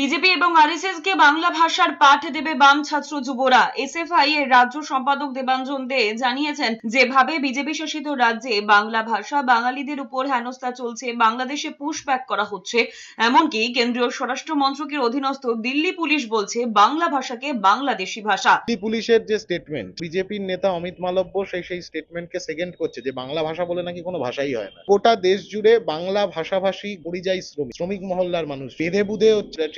BJP এবং RSS কে বাংলা ভাষার পাঠ দেবে বাম ছাত্র যুবরা। এসএফআই এর রাজ্য সম্পাদক দেবাঞ্জন দে জানিয়েছেন, যেভাবে বিজেপি শাসিত রাজ্যে বাংলা ভাষা বাঙালিদের উপর হেনস্থা চলছে, বাংলাদেশে পুশব্যাক করা হচ্ছে, এমনকি কেন্দ্রীয় স্বরাষ্ট্র মন্ত্রকের অধীনস্থ দিল্লি পুলিশ বলছে বাংলা ভাষাকে বাংলাদেশি ভাষা। দিল্লি পুলিশের যে স্টেটমেন্ট বিজেপির নেতা অমিত মালব্য সেই সেই স্টেটমেন্টকে সেকেন্ড করছে যে বাংলা ভাষা বলে নাকি কোনো ভাষাই হয় না। গোটা দেশ জুড়ে বাংলা ভাষাভাষী পরিযায়ী শ্রমিক শ্রমিক মহল্লার মানুষ বেঁধে বুধে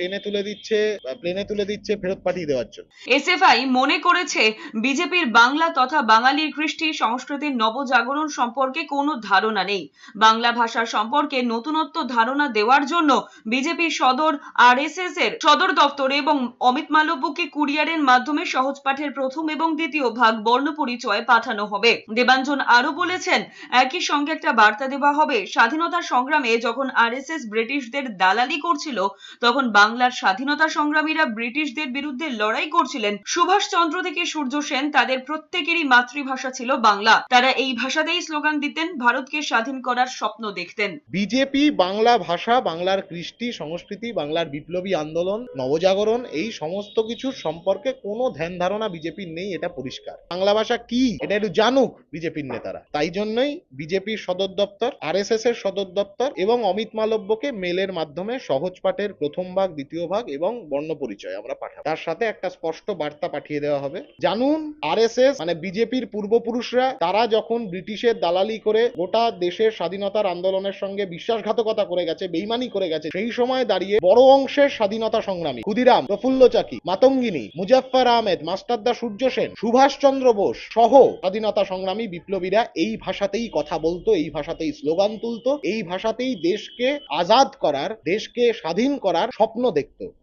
ট্রেনে তুলে দিচ্ছে প্লেনে তুলে দিচ্ছে ফেরত পাঠিয়ে দেওয়ার জন্য। এসএফআই মনে করেছে বিজেপির বাংলা তথা বাঙালির কৃষ্টি সংস্কৃতির নবজাগরণ সম্পর্কে কোনো ধারণা নেই। বাংলা ভাষা সম্পর্কে নতুনত্ব ধারণা দেওয়ার জন্য বিজেপির সদর, আরএসএস এর সদর দপ্তর এবং অমিত মালব্যকে কুরিয়ারের মাধ্যমে সহজ পাঠের প্রথম এবং দ্বিতীয় ভাগ বর্ণ পরিচয় পাঠানো হবে। দেবাঞ্জন আরও বলেছেন, একই সঙ্গে একটা বার্তা দেওয়া হবে। স্বাধীনতা সংগ্রামে যখন আরএসএস ব্রিটিশদের দালালি করছিল, তখন বাংলার স্বাধীনতা সংগ্রামীরা ব্রিটিশদের বিরুদ্ধে লড়াই করছিলেন। সুভাষচন্দ্র থেকে সূর্য সেন তাদের প্রত্যেকেরই মাতৃভাষা ছিল বাংলা। তারা এই ভাষাতেই স্লোগান দিতেন, ভারতকে স্বাধীন করার স্বপ্ন দেখতেন। বিজেপি, বাংলা ভাষা, বাংলার কৃষ্টি, সংস্কৃতি, বাংলার বিপ্লবী আন্দোলন, নবজাগরণ, এই সমস্ত কিছুর সম্পর্কে কোনো ধ্যান ধারণা বিজেপির নেই, এটা পরিষ্কার। বাংলা ভাষা কি? এটা একটু জানুক বিজেপির নেতারা। তাই জন্যই বিজেপির সদর দপ্তর আরএসএস এর সদর দপ্তর এবং অমিত মালব্যকে মেলের মাধ্যমে সহজ পাঠের প্রথম ভাগ দ্বিতীয় ভাগ এবং বর্ণ পরিচয় আমরা পাঠাবো। তার সাথে একটা স্পষ্ট বার্তা পাঠিয়ে দেওয়া হবে। জানুন আরএসএস মানে বিজেপির পূর্বপুরুষরা, তারা যখন ব্রিটিশের দালালি করে গোটা দেশের স্বাধীনতার আন্দোলনের সঙ্গে বিশ্বাসঘাতকতা করে গেছে, বেইমানি করে গেছে, সেই সময় দাঁড়িয়ে বড় অংশের স্বাধীনতা সংগ্রামী ক্ষুদিরাম প্রফুল্ল চাকি মাতঙ্গিনী, মুজাফফর আহমেদ মাস্টারদা সূর্য সেন, সুভাষচন্দ্র বোস সহ স্বাধীনতা সংগ্রামী বিপ্লবীরা এই ভাষাতেই কথা বলতো, এই ভাষাতেই স্লোগান তুলতো, এই ভাষাতেই দেশকে আজাদ করার, দেশকে স্বাধীন করার স্বপ্ন देखते हो?